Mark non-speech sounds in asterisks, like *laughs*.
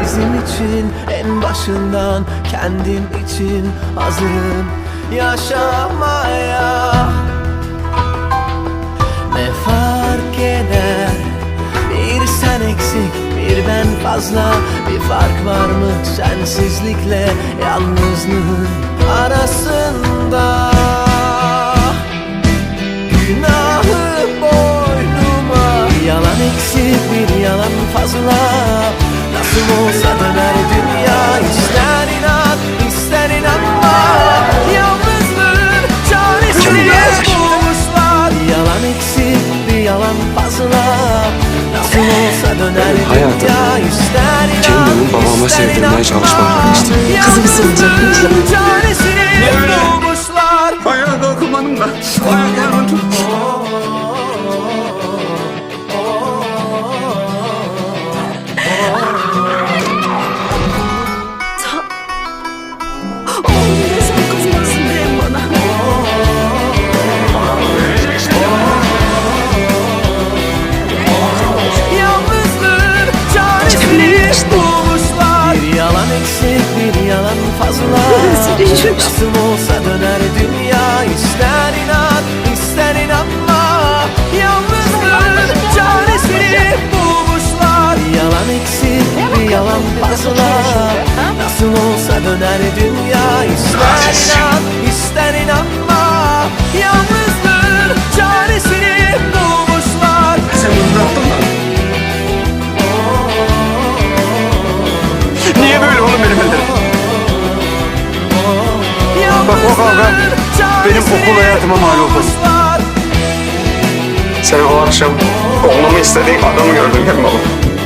bizim için en başından kendim için hazırım. Yaşamaya Ne fark eder? Bir sen eksik bir ben fazla. Bir fark var mı? Sensizlikle yalnızlığın Nasıl olsa döner hayatım, dünya ister inan kendimi babama sevdirmeye çalışmakla geçti. Kızım sığınacak mı? Yalnızlığın çaresini bulmuşlar Ayağa kalkamadım da ayaklarımı tut. Fazla. *laughs* Nasıl olsa döner dünya ister inan ister inanma Yalnızlığın çaresini bulmuşlar. Yalan eksik bir yalan fazla. Nasıl olsa döner dünya ister inan Bak o kavga benim okul hayatıma mal oldu. Sen o akşam olmamı istediğin adamı gördün değil mi oğlum?